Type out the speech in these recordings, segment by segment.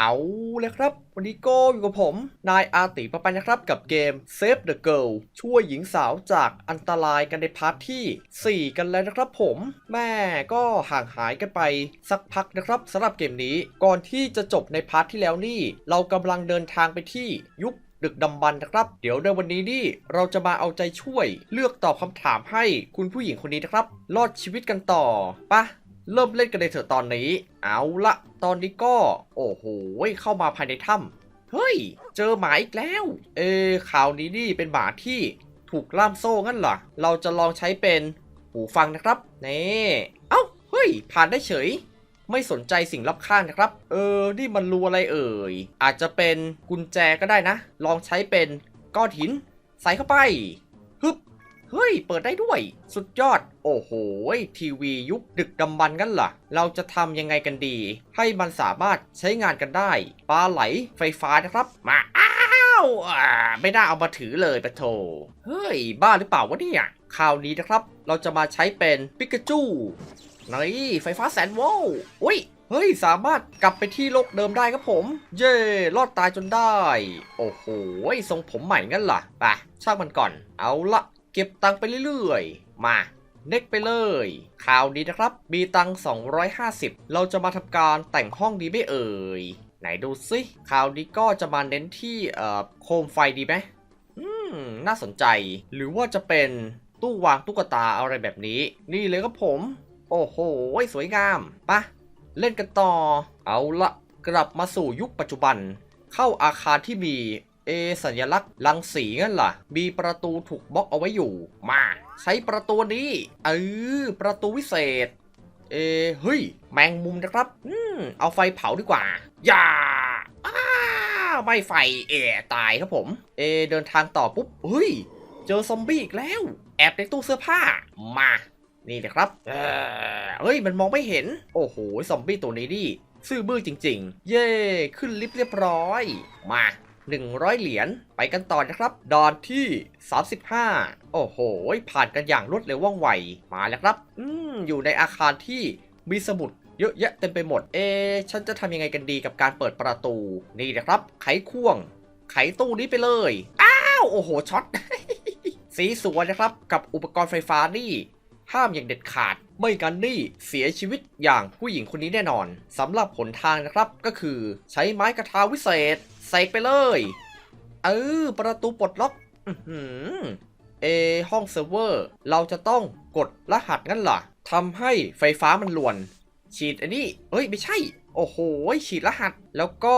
เอาเลยครับ วันนี้ก็อยู่กับผม นายอาติปะปันนะครับ กับเกม Save the Girl ช่วยหญิงสาวจากอันตรายกันในพาร์ทที่ 4 กันแล้วนะครับผม แม่ก็ห่างหายกันไปสักพักนะครับสำหรับเกมนี้ก่อนที่จะจบในพาร์ทที่แล้วนี่ เรากำลังเดินทางไปที่ยุคดึกดำบรรพ์นะครับ เดี๋ยวในวันนี้นี่เราจะมาเอาใจช่วย เลือกตอบคำถามให้คุณผู้หญิงคนนี้นะครับ รอดชีวิตกันต่อปะ เริ่มเล่นกันเลยเถอะตอนนี้ เอาละตอนนี้ก็ โอ้โห เข้ามาภายในถ้ำเฮ้ย เจอหมาอีกแล้วเออข่าวนี้นี่เป็นหมาที่ถูกล่ามโซ่งั้นเหรอ เราจะลองใช้เป็นหูฟังนะครับ นี่ เอ้า เฮ้ย ผ่านได้เฉย ไม่สนใจสิ่งรอบข้างนะครับ เออ นี่มันรูอะไรเอ่ย อาจจะเป็นกุญแจก็ได้นะ ลองใช้เป็นก้อนหิน ใส่เข้าไป เฮ้ย เปิดได้ด้วย สุดยอด โอ้โห ทีวียุคดึกดำบรรพ์งั้นเหรอเราจะทำยังไงกันดี ให้มันสามารถใช้งานกันได้ ปลาไหลไฟฟ้านะครับ มาอ้าวไม่น่าเอามาถือเลยปะโถ เฮ้ย บ้าหรือเปล่าวะเนี่ย คราวนี้นะครับ เราจะมาใช้เป็นปิกาจูนี่ไฟฟ้าแสนโวลต์อุ้ยเฮ้ย สามารถกลับไปที่โลกเดิมได้ครับผม เย่รอดตายจนได้ โอ้โหทรงผมใหม่งั้นเหรอไปช่างมันก่อน เอาละ เก็บตังค์ไปเรื่อยๆ มาเน็กไปเลยคราวนี้นะครับ มีตังค์250 เราจะมาทำการแต่งห้องดีไหม่เอ่ย ไหนดูสิคราวนี้ก็จะมาเน้นที่เอ่อโคมไฟดีไหมอืม น่าสนใจ หรือว่าจะเป็นตู้วางตุ๊กตาอะไรแบบนี้ นี่เลยครับผม โอ้โห สวยงามปะเล่นกันต่อ เอาละกลับมาสู่ยุคปัจจุบัน เข้าอาคารที่มี เอสัญลักษณ์รังสีงั้นล่ะ มีประตูถูกบล็อกเอาไว้อยู่ มา ใช้ประตูนี้เออประตูวิเศษ เอเฮ้ย แมงมุมนะครับ อืม เอาไฟเผาดีกว่า อย่าอ้าไม่ไฟเอตายครับผม เอเดินทางต่อปุ๊บเฮ้ย เจอซอมบี้อีกแล้ว แอบในตู้เสื้อผ้า มา นี่นะครับเอเฮ้ย มันมองไม่เห็น โอ้โห ซอมบี้ตัวนี้นี่ซื่อบื้อจริง ๆ เย่ขึ้นลิฟต์เรียบร้อย มา 100 เหรียญไปกันต่อนะครับดอนที่ 35 โอ้โห ผ่านกันอย่างรวดเร็วว่องไวมาแล้วครับ อืมอยู่ในอาคารที่มีสมุดเยอะแยะเต็มไปหมด เอะฉันจะทำยังไงกันดีกับการเปิดประตู นี่นะครับ ไขควง ไขตู้นี้ไปเลย อ้าว โอ้โห ช็อต สีสวยนะครับ กับอุปกรณ์ไฟฟ้านี่ ห้ามอย่างเด็ดขาด ไม่กันนี่เสียชีวิตอย่างผู้หญิงคนนี้แน่นอนสำหรับผลทางนะครับ ก็คือใช้ไม้กระทาวิเศษ ใส่ไปเลย เออ ประตูปลดล็อกอื้อหือเอห้องเซิร์ฟเวอร์ เราจะต้องกดรหัสงั้นเหรอทำให้ไฟฟ้ามันลวน ฉีดอันนี้ เอ้ย ไม่ใช่ โอ้โห ฉีดรหัส แล้วก็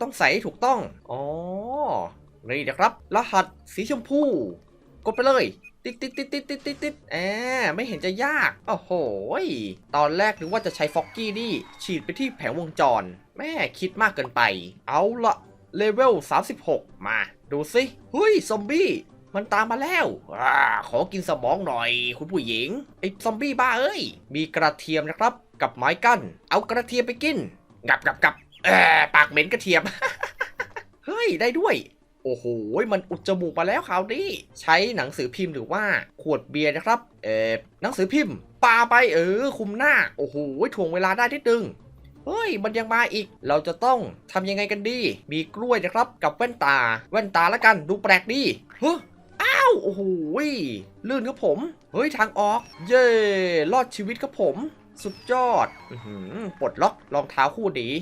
ต้องใส่ถูกต้อง อ๋อ นี่นะครับ รหัสสีชมพู กดไปเลย ติดติดติดติดติดติดติดแอไม่เห็นจะยาก โอ้โห ตอนแรกนึกว่าจะใช้ฟอกกี้นี่ ฉีดไปที่แผงวงจร แม่คิดมากเกินไป เอาละเลเวล 36 มา ดูสิเฮ้ย ซอมบี้ มันตามมาแล้วอขอกินสมองหน่อย คุณผู้หญิง ไอ้ซอมบี้บ้าเอ้ย มีกระเทียมนะครับ กับไม้กั้น เอากระเทียมไปกิน งับงับงับเออปากเหม็นกระเทียม เฮ้ย ได้ด้วย โอ้โห มันอุดจมูกมาแล้วคราวนี้ ใช้หนังสือพิมพ์หรือว่าขวดเบียร์นะครับ เออหนังสือพิมพ์ปาไปเออ คุมหน้า โอ้โหถ่วงเวลาได้นิดนึง เฮ้ย มันยังมาอีก เราจะต้องทำยังไงกันดี มีกล้วยนะครับ กับแว่นตา แว่นตาแล้วกัน ดูแปลกดีเฮ้ออ้าว โอ้โหลื่นครับผม เฮ้ย ทางออก เย่รอดชีวิตครับผม สุดยอดอปลดล็อกรองเท้าคู่นี้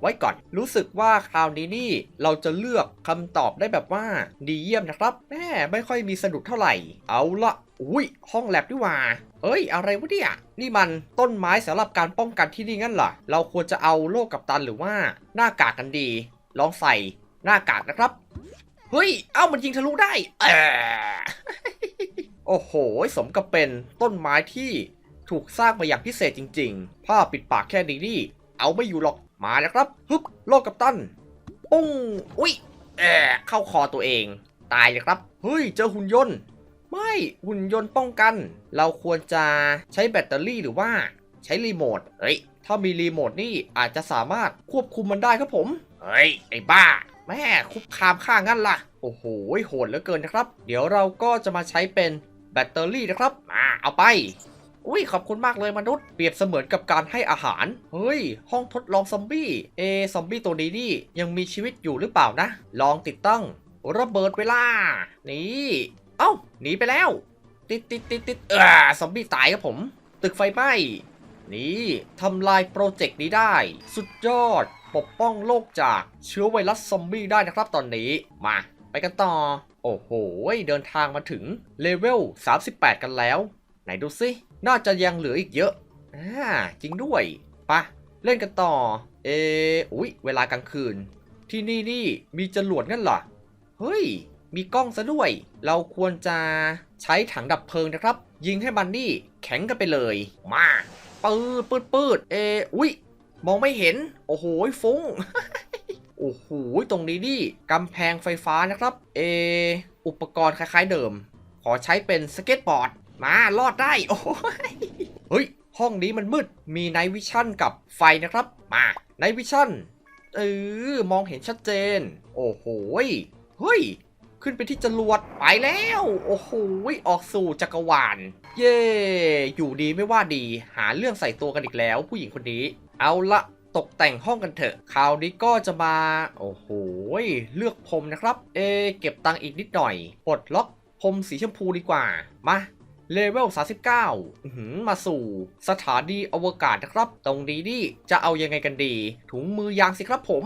ไว้ก่อน รู้สึกว่าคราวนี้นี่เราจะเลือกคำตอบได้แบบว่าดีเยี่ยมนะครับแม่ไม่ค่อยมีสะดุดเท่าไหร่ เอาละอุ้ยห้องแลบดีว่า เอ้ย อะไรวะเนี่ย นี่มันต้นไม้สำหรับการป้องกันที่นี่งั้นเหรอ เราควรจะเอาโล่กับตันหรือว่าหน้ากากกันดี ลองใส่หน้ากากนะครับ เฮ้ย เอ้ามันยิงทะลุได้เออโอ้โห สมกับเป็นต้นไม้ที่ถูกสร้างมาอย่างพิเศษจริง ๆ ผ้าปิดปากแค่นี้นี่ เอาไม่อยู่หรอก มาแล้วครับฮึบโลกกับตัน ปุ้ง อุ้ยแอบเข้าคอตัวเอง ตายเลยครับ เฮ้ย เจอหุ่นยนต์ ไม่หุ่นยนต์ป้องกัน เราควรจะใช้แบตเตอรี่หรือว่าใช้รีโมทเฮ้ย ถ้ามีรีโมทนี่อาจจะสามารถควบคุมมันได้ครับผม เฮ้ย ไอ้บ้า แม่คุกคามข้างั้นล่ะ โอ้โห โหดเหลือเกินนะครับ เดี๋ยวเราก็จะมาใช้เป็นแบตเตอรี่นะครับ มา เอาไป อุ้ยขอบคุณมากเลยมนุษย์เปรียบเสมือนกับการให้อาหาร เฮ้ย ห้องทดลองซอมบี้เอซอมบี้ตัวนี้นี่ยังมีชีวิตอยู่หรือเปล่านะ ลองติดตั้งระเบิดเวลา นี่ เอ้าหนีไปแล้ว ติดติดติดติดเออซอมบี้ตายครับผม ตึกไฟไหม้นี่ทำลายโปรเจกต์นี้ได้ สุดยอด ปกป้องโลกจากเชื้อไวรัสซอมบี้ได้นะครับตอนนี้มาไปกันต่อ โอ้โห เดินทางมาถึงเลเวล 38 กันแล้ว ไหนดูสิน่าจะยังเหลืออีกเยอะอ่าจริงด้วยไปะเล่นกันต่อ เอออุ๊ยเวลากลางคืน ที่นี่นี่มีจรวดงั้นเหรอ เฮ้ย มีกล้องซะด้วย เราควรจะใช้ถังดับเพลิงนะครับ ยิงให้มันนี่แข็งกันไปเลย มาปืดปืดปืดเอออุ๊ยมองไม่เห็น โอ้โหฟุ้งโอ้โหตรงนี้นี่กำแพงไฟฟ้านะครับ เอออุปกรณ์คล้ายๆเดิม ขอใช้เป็นสเก็ตบอร์ด มารอดได้ โอ้ยเฮ้ย ห้องนี้มันมืด มีไนวิชั่นกับไฟนะครับ มาไนวิชั่นเออมองเห็นชัดเจน โอ้โหเฮ้ย ขึ้นไปที่จรวดไปแล้ว โอ้โหออกสู่จักรวาล เย่อยู่ดีไม่ว่าดี หาเรื่องใส่ตัวกันอีกแล้ว ผู้หญิงคนนี้ เอาละตกแต่งห้องกันเถอะ คราวนี้ก็จะมา โอ้โห เลือกพรมนะครับ เอ เก็บตังค์อีกนิดหน่อย ปลดล็อกพรมสีชมพูดีกว่า มา เลเวล 39 มาสู่สถานีอวกาศนะครับ ตรงนี้นี่จะเอายังไงกันดี ถุงมือยางสิครับผม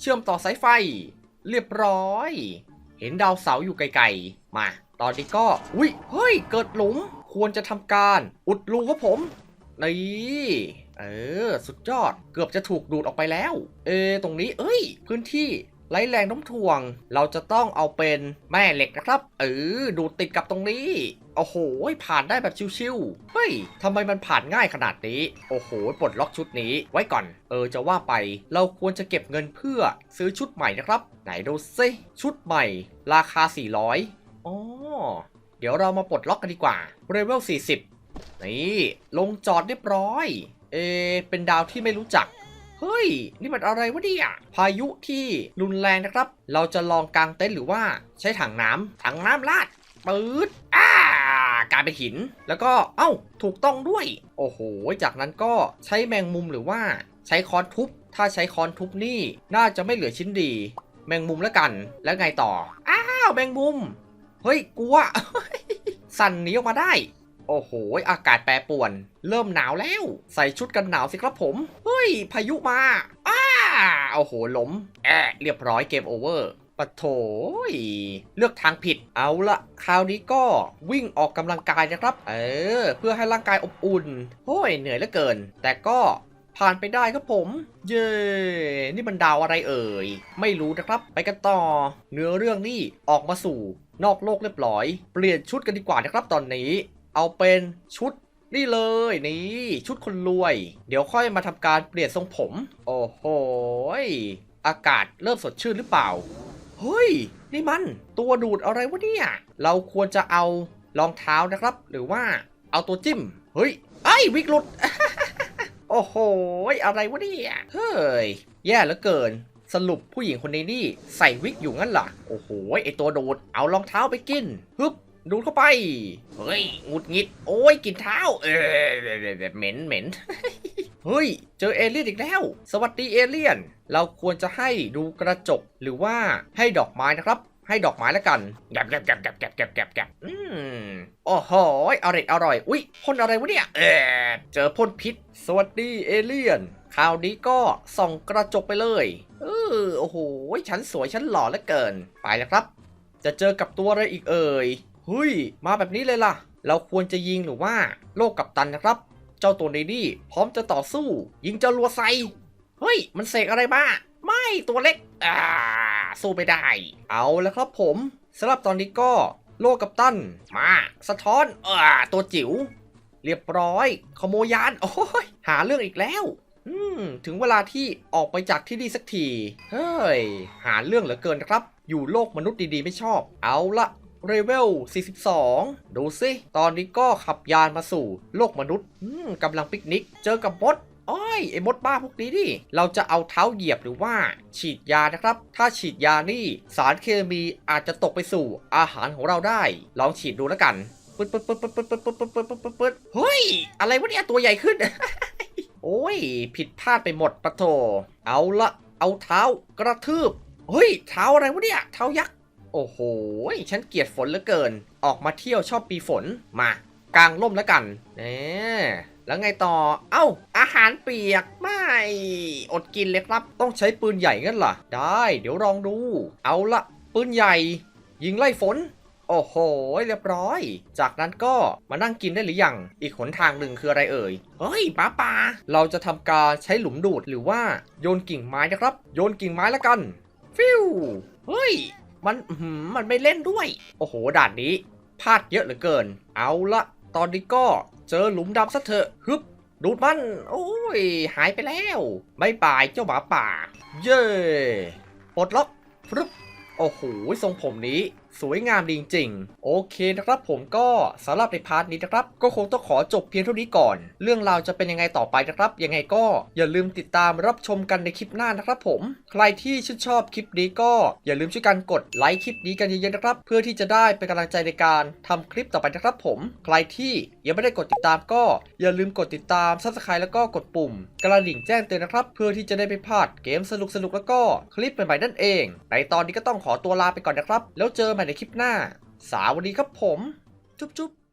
เชื่อมต่อสายไฟ เรียบร้อย เห็นดาวเสาอยู่ไกลๆ มา ตอนนี้ก็ อุ้ย เฮ้ย เกิดหลุม ควรจะทำการอุดรูครับผม นี่เออ สุดยอด เกือบจะถูกดูดออกไปแล้ว เออ ตรงนี้ เอ้ย พื้นที่ไร้แรงน้มถ่วง เราจะต้องเอาเป็นแม่เหล็กนะครับ เออ ดูดติดกับตรงนี้ โอ้โห ผ่านได้แบบชิวๆ เฮ้ยทำไมมันผ่านง่ายขนาดนี้ โอ้โห ปลดล็อกชุดนี้ไว้ก่อน เออ จะว่าไป เราควรจะเก็บเงินเพื่อซื้อชุดใหม่นะครับ ไหนดูซิชุดใหม่ ราคา 400อ๋อ เดี๋ยวเรามาปลดล็อกกันดีกว่าเลเวล40 นี่ ลงจอดเรียบร้อย เอ เป็นดาวที่ไม่รู้จักเฮ้ย นี่มันอะไรวะเนี่ย พายุที่รุนแรงนะครับ เราจะลองกางเต็นท์หรือว่าใช้ถังน้ำถังน้ำลาดปืดอ่า กลายเป็นหิน แล้วก็เอ้าถูกต้องด้วย โอ้โห จากนั้นก็ใช้แมงมุมหรือว่าใช้ค้อนทุบ ถ้าใช้ค้อนทุบนี่น่าจะไม่เหลือชิ้นดี แมงมุมแล้วกัน แล้วไงต่อ อ้าวแมงมุม เฮ้ยกลัว สั่นหนีออกมาได้ โอ้โห อากาศแปรปรวน เริ่มหนาวแล้ว ใส่ชุดกันหนาวสิครับผม เฮ้ย พายุมา อ้า โอ้โหล้ม แอะ เรียบร้อยเกมโอเวอร์ ปะโถยเลือกทางผิดเอาละคราวนี้ก็วิ่งออกกำลังกายนะครับ เออ เพื่อให้ร่างกายอบอุ่นโอ้ยเหนื่อยเหลือเกิน แต่ก็ผ่านไปได้ครับผม เย้ นี่มันดาวอะไรเอ่ย ไม่รู้นะครับ ไปกันต่อ เนื้อเรื่องนี่ออกมาสู่นอกโลกเรียบร้อย เปลี่ยนชุดกันดีกว่านะครับตอนนี้ เอาเป็นชุดนี่เลยนี่ชุดคนรวย เดี๋ยวค่อยมาทำการเปลี่ยนทรงผม โอ้โห อากาศเริ่มสดชื่นหรือเปล่า เฮ้ย นี่มันตัวดูดอะไรวะเนี่ย เราควรจะเอารองเท้านะครับ หรือว่าเอาตัวจิ้ม เฮ้ย ไอ้วิกหลุดโอ้โห อะไรวะเนี่ย เฮ้ย แย่เหลือเกิน สรุปผู้หญิงคนนี้นี่ใส่วิกอยู่งั้นเหรอ โอ้โห ไอตัวดูด เอารองเท้าไปกิน ฮึบดูดเข้าไป เฮ้ยงุดงิด โอ้ยกินเท้า เออเหม็นเหม็น เฮ้ย เจอเอเลี่ยนอีกแล้ว สวัสดีเอเลี่ยน เราควรจะให้ดูกระจกหรือว่าให้ดอกไม้นะครับ ให้ดอกไม้แล้วกันแกบแกบแกบแกบแกบแกบแกบแกบอืมโอ้โหอร่อยอร่อย อุ๊ยพ่นอะไรวะเนี่ย เออเจอพ่นพิษ สวัสดีเอเลี่ยน คราวนี้ก็ส่องกระจกไปเลย เออ โอ้โห ฉันสวยฉันหล่อเหลือเกิน ไปแล้วครับ จะเจอกับตัวอะไรอีกเอ่ยเฮ้ย มาแบบนี้เลยล่ะ เราควรจะยิงหรือว่าโลกกับตันนะครับ จ้าตัวนี้นี่พร้อมจะต่อสู้ ยิงจรวดใส่เฮ้ย มันเสกอะไรมาไม่ตัวเล็กอ่าสู้ไม่ได้ เอาแล้วครับผมสำหรับตอนนี้ก็โลกกับตันมา สะท้อนอ่าตัวจิ๋วเรียบร้อย ขโมยยานโอ้ยหาเรื่องอีกแล้วอืมถึงเวลาที่ออกไปจากที่นี่สักที เฮ้ย หาเรื่องเหลือเกินครับ อยู่โลกมนุษย์ดีๆไม่ชอบ เอาละ เรเวล 42 ดูสิตอนนี้ก็ขับยานมาสู่โลกมนุษย์กำลังปิกนิก เจอกับมดอ้อยไอ้มดบ้าพวกนี้ดิ เราจะเอาเท้าเหยียบหรือว่าฉีดยานะครับ ถ้าฉีดยานี่สารเคมีอาจจะตกไปสู่อาหารของเราได้ ลองฉีดดูแล้วกันปึ๊ดปึ๊ดปึ๊ดปึ๊ดปึ๊ดปึ๊ดปึ๊ดปึ๊ดปึ๊ดปึ๊ดปึ๊ดเฮ้ย อะไรวะเนี่ยตัวใหญ่ขึ้น โอ้ย ผิดพลาดไปหมดปะโถ เอาละ เอาเท้ากระทืบ เฮ้ย เท้าอะไรวะเนี่ย เท้ายักษ์ โอ้โห ฉันเกลียดฝนเหลือเกิน ออกมาเที่ยวชอบปีฝน มากางร่มแล้วกันเน่แล้วไงต่อ เอ้า อาหารเปียก ไม่ อดกินเลยครับ ต้องใช้ปืนใหญ่งั้นเหรอ ได้ เดี๋ยวลองดู เอาละ ปืนใหญ่ ยิงไล่ฝน โอ้โห เรียบร้อย จากนั้นก็มานั่งกินได้หรือยัง อีกหนทางหนึ่งคืออะไรเอ่ย เฮ้ยหมาป่า เราจะทำการใช้หลุมดูดหรือว่าโยนกิ่งไม้นะครับ โยนกิ่งไม้แล้วกัน ฟิวเฮ้ย มันมันไม่เล่นด้วย โอ้โห ด่านนี้พลาดเยอะเหลือเกิน เอาละ ตอนนี้ก็เจอหลุมดำซะเถอะฮึบดูดมัน โอ้ย หายไปแล้วบายบายเจ้าหมาป่า เย่ปลดล็อกฟึบโอ้โห ทรงผมนี้ สวยงามจริงๆ โอเคนะครับผมก็สำหรับในพาร์ทนี้นะครับ ก็คงต้องขอจบเพียงเท่านี้ก่อน เรื่องราวจะเป็นยังไงต่อไปนะครับ ยังไงก็อย่าลืมติดตามรับชมกันในคลิปหน้านะครับผม ใครที่ชื่นชอบคลิปนี้ก็อย่าลืมช่วยกันกดไลค์คลิปนี้กันเยอะๆนะครับ เพื่อที่จะได้เป็นกำลังใจในการทำคลิปต่อไปนะครับผม ใครที่ยังไม่ได้กดติดตามก็อย่าลืมกดติดตาม subscribe แล้วก็กดปุ่ม กระดิ่งแจ้งเตือนนะครับ เพื่อที่จะได้ไม่พลาดเกมสนุกๆแล้วก็คลิปใหม่ๆนั่นเองในตอนนี้ก็ต้องขอตัวลาไปก่อนนะครับ แล้วเจอใหม่ในคลิปหน้า สวัสดีครับผม จุ๊บๆ